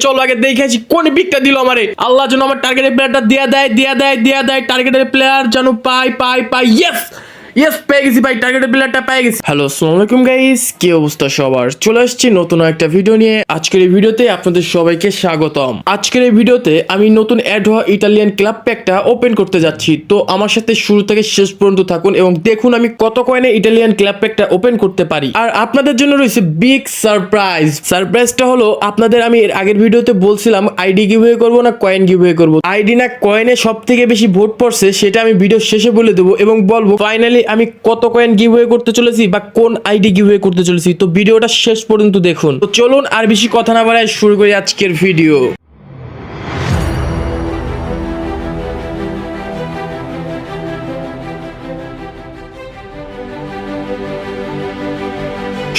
চলো আগে দেখেছি কোন পিকটা দিল আমারে। আল্লাহ যেন আমার টার্গেটের প্লেয়ারটা দিয়া দেয় দিয়া দেয় দিয়া দেয় টার্গেটের প্লেয়ার যেন পাই পাই পাই ইয়েস ইয়েস পেয়ে গেছি ভাই টার্গেটের প্লেয়ারটা পেয়ে গেছি। হ্যালো আসসালামু আলাইকুম গাইস কি অবস্থা সবার? চলে আসছি নতুন একটা ভিডিও নিয়ে। আজকের এই ভিডিওতে আপনাদের সবাইকে স্বাগতম। আজকের এই ভিডিওতে আমি নতুন অ্যাড হওয়া ইটালিয়ান ক্লাব প্যাকটা ওপেন করতে যাচ্ছি। তো আমার সাথে শুরু থেকে শেষ পর্যন্ত থাকুন এবং দেখুন আমি কত কয়েনে ইটালিয়ান ক্লাব প্যাকটা ওপেন করতে পারি। আর আপনাদের জন্য রয়েছে বিগ সারপ্রাইজ সারপ্রাইজটা হলো, আপনাদের আমি এর আগের ভিডিওতে বলছিলাম আইডি গিভওয়ে করব না কয়েন গিভওয়ে করব? আইডি না কয়েনে সব থেকে বেশি ভোট পড়ছে, সেটা আমি ভিডিও শেষে বলে দেবো এবং বলব ফাইনালি আমি কত কয়েন গিভওয়ে করতে চলেছি বা কোন আইডি গিভওয়ে করতে চলেছি? তো ভিডিওটা শেষ পর্যন্ত দেখুন। তো চলুন আর বেশি কথা না বাড়ায় শুরু করি আজকের ভিডিও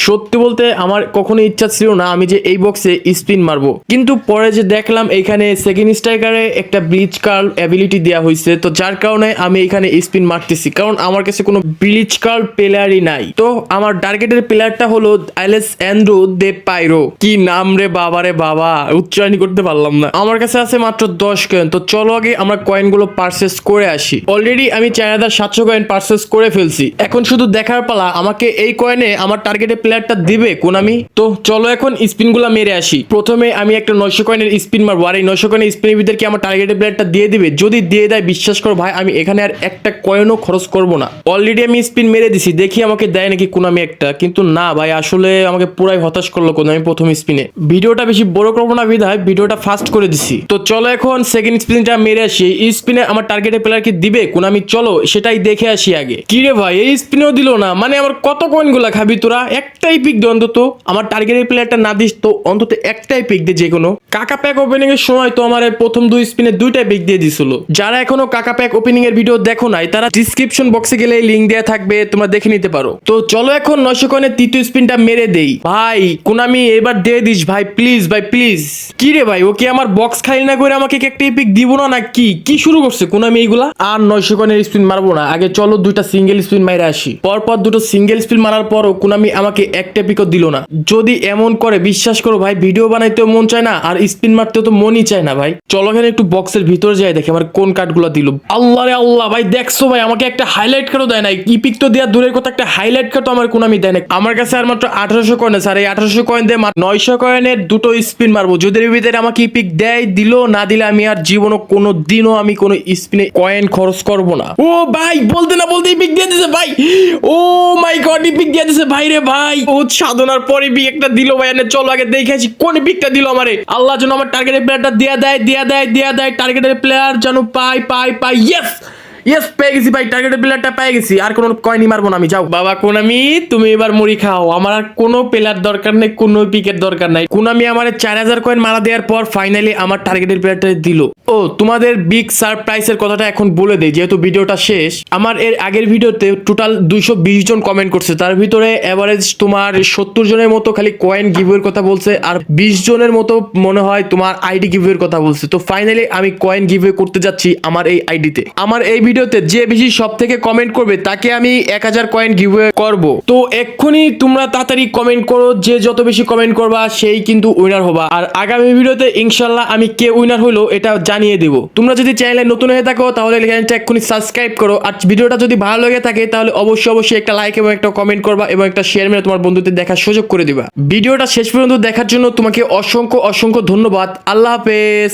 সত্যি বলতে আমার কখনো ইচ্ছা ছিল না আমি যে এই বক্সে স্পিন মারবো। কিন্তু পরে যে দেখলাম এখানে সেকেন্ড স্ট্রাইকারে একটা ব্লিচ কার্ল অ্যাবিলিটি দেওয়া হয়েছে তো যার কারণে আমি এখানে স্পিন মারতেছি। কারণ আমার কাছে কোনো ব্লিচ কার্ল প্লেয়ারই নাই। তো আমার টার্গেটের প্লেয়ারটা হলো অ্যালেস অ্যান্ড্রু দে পাইরো কি নাম রে বাবা রে বাবা উচ্চারণ করতে পারলাম না। আমার কাছে আছে মাত্র দশ কয়েন তো চলো আগে আমরা কয়েনগুলো পারচেস করে আসি। অলরেডি আমি হাজার সাতশো কয়েন পারচেস করে ফেলছি। এখন শুধু দেখার পালা, আমাকে এই কয়েনে আমার টার্গেটের প্লেয়ারটা দিবে কোন আমি তো চলো এখন স্পিনগুলো মেরে আসি। প্রথমে আমি একটা নয়শো কয়েনের স্পিন মারবো, আর এই নয়শো কয়েনের স্পিনের ভিতরে কি আমার টার্গেটের প্লেয়ারটা দিয়ে দিবে? যদি দিয়ে দেয়, বিশ্বাস করো ভাই, আমি এখানে আর একটা কয়েনও খরচ করব না। অলরেডি আমি স্পিন মেরে দিছি, দেখি আমাকে দেয় নাকি কোন আমি একটা। কিন্তু না ভাই, আসলে আমাকে পুরাই হতাশ করল কোন আমি প্রথম স্পিনে ভিডিওটা বেশি বড় করব না বিধায়, ভিডিওটা ফাস্ট করে দিছি। তো চলো এখন সেকেন্ড স্পিনটা মেরে আসি। এই স্পিনে আমার টার্গেটের প্লেয়ার কি দিবে কোন আমি চলো সেটাই দেখে আসি আগে। কি রে ভাই, এই স্পিনেও দিল না মানে আমার কত কয়েনগুলা খাবি তোরা? একটাই পিক দে অন্তত। আমার টার্গেটের প্লেয়ারটা না দিস তো অন্তত একটাই পিক দে যে কোনো। কাকা প্যাক ওপেনিং এর সময় তো আমার প্রথম দুই স্পিনে দুইটাই পিক দিয়ে দিছিল। যারা এখনও কাকা প্যাক ওপেনিং এর ভিডিও দেখো নাই, তারা ডিসক্রিপশন বক্সে গেলে লিংক দেওয়া থাকবে, তোমরা দেখে নিতে পারো। তো চলো এখন নয়শো কয়েনের তৃতীয় স্পিনটা মেরে দেই। ভাই, কোনামি, এবার দিয়ে দিস, ভাই প্লিজ ভাই প্লিজ কি রে ভাই, ও কি আমার বক্স খালি না করে আমাকে একটা পিক দিব না না কি কি শুরু করছে কোনামি এইগুলা? আর নয়শো কয়েনের স্পিন মারবো না। আগে চলো দুইটা সিঙ্গেল স্পিন মাইরে আসি। পরপর দুটো সিঙ্গেল স্পিন মারার পরও কোনামি আমাকে একটা পিকও দিল না। যদি এমন করে, বিশ্বাস করো ভাই, ভিডিও বানাইতেও মন চায় না, আর স্পিন মারতেও তো মনই চায় না ভাই। চলো এখানে একটু বক্সের ভিতরে যাই, দেখি আমার কোন কার্ডগুলো দিল। আল্লাহ রে আল্লাহ, ভাই, দেখছ ভাই, আমাকে একটা হাইলাইট কার্ডও দেয় ই পিক তো দেওয়া দূরের কথা, একটা হাইলাইট কার্ড তো আমার কোন আমি দেয় না আমার কাছে আর মাত্র আঠারোশো কয়েন আছে, আর এই আঠারোশো কয়েন দিয়ে নয়শো কয়েনের দুটো স্পিন মারবো। যদি এর ভিতরে আমাকে পিক দেয়, দিল, না দিলে আমি আর জীবনও কোনো দিনও আমি কোনো স্পিনে কয়েন খরচ করব না। ও ভাই, বলতে না বলতে পিক দিয়ে দিছে ভাই। ও মাই গড পিক দিয়ে দিছে ভাই রে ভাই। ও সাধনার পরে একটা দিল ভাই, এনে চলো আগে দেখে আসি, কোন বিকটা দিল আমারে? আল্লাহ যেন আমার টার্গেটের প্লেয়ারটা দিয়া দেয় দিয়া দেয় দিয়া দেয় টার্গেটের প্লেয়ার যেন পাই পাই পাই ইয়েস ইয়েস পেয়ে গেছি ভাই টার্গেটের প্লেয়ারটা পেয়ে গেছি। আর কোনো কয়েনই মারবো না আমি, যাও। বাবা কোনামি তুমি এবার মুড়ি খাও। আমার আর কোনো প্লেয়ার দরকার নেই, কোনো পিকের দরকার নাই। কোনামি আমার চার হাজার কয়েন মারা দেওয়ার পর ফাইনালি আমার টার্গেটের প্লেয়ারটা দিল। ও, তোমাদের বিগ সারপ্রাইজের কথাটা এখন বলে দেই, যেহেতু ভিডিওটা শেষ। আমার এর আগের ভিডিওতে টোটাল দুইশো বিশ জন কমেন্ট করছে। তার ভিতরে এভারেজ তোমার সত্তর জনের মতো খালি কয়েন গিভের কথা বলছে, আর বিশ জনের মতো মনে হয় তোমার আইডি গিভের কথা বলছে। তো ফাইনালি আমি কয়েন গিভে করতে যাচ্ছি আমার এই আইডিতে আমার এই ভিডিওতে যে বেশি সব থেকে কমেন্ট করবে, তাকে আমি এক হাজার কয়েন গিভওয়ে করব। তো এক্ষুনি তোমরা তাড়াতাড়ি কমেন্ট করো, যে যত বেশি কমেন্ট করবা, সেই কিন্তু উইনার হবা। আর আগামী ভিডিওতে ইনশাল্লাহ আমি কে উইনার হলো এটা জানিয়ে দেবো। তোমরা যদি চ্যানেলে নতুন হয়ে থাকো, তাহলে চ্যানেলটা এক্ষুনি সাবস্ক্রাইব করো। আর ভিডিওটা যদি ভালো লেগে থাকে, তাহলে অবশ্যই অবশ্যই একটা লাইক এবং একটা কমেন্ট করবা এবং একটা শেয়ার মেরে তোমার বন্ধুদের দেখার সুযোগ করে দিবা। ভিডিওটা শেষ পর্যন্ত দেখার জন্য তোমাকে অসংখ্য অসংখ্য ধন্যবাদ। আল্লাহ হাফেজ।